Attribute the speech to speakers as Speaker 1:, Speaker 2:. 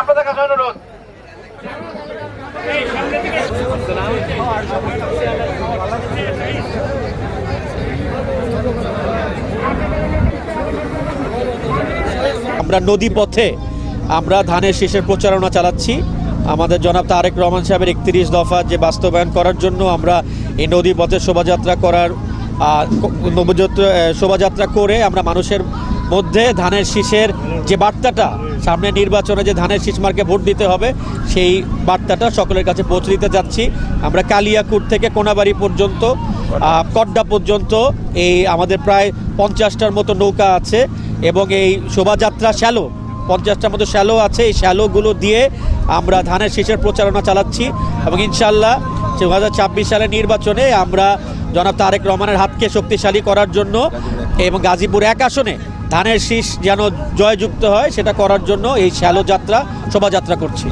Speaker 1: আপনাদের কাছে অনুরোধ।
Speaker 2: আমরা নদী পথে, আমরা ধানের শীষের প্রচারণা চালাচ্ছি। আমাদের জনাব তারেক রহমান সাহেবের একত্রিশ দফা যে বাস্তবায়ন করার জন্য আমরা এই নদী পথে শোভাযাত্রা করার শোভাযাত্রা করে আমরা মানুষের মধ্যে ধানের শীষের যে বার্তাটা, সামনে নির্বাচনে যে ধানের শীষ মার্কে ভোট দিতে হবে, সেই বার্তাটা সকলের কাছে পৌঁছে দিতে যাচ্ছি। আমরা কালিয়াকুট থেকে কোনাবাড়ি পর্যন্ত কড্ডা পর্যন্ত, এই আমাদের প্রায় পঞ্চাশটার মতো নৌকা আছে এবং এই শোভাযাত্রা শ্যালো, পঞ্চাশটার মতো শ্যালো আছে। এই শ্যালোগুলো দিয়ে আমরা ধানের শীষের প্রচারণা চালাচ্ছি এবং ইনশাল্লাহ দু হাজার ছাব্বিশ সালের নির্বাচনে আমরা জনাব তারেক রহমানের হাতকে শক্তিশালী করার জন্য এবং গাজীপুর এক আসনে ধানের শীষ যেন জয়যুক্ত হয় সেটা করার জন্য এই শ্যালো যাত্রা শোভাযাত্রা করছি।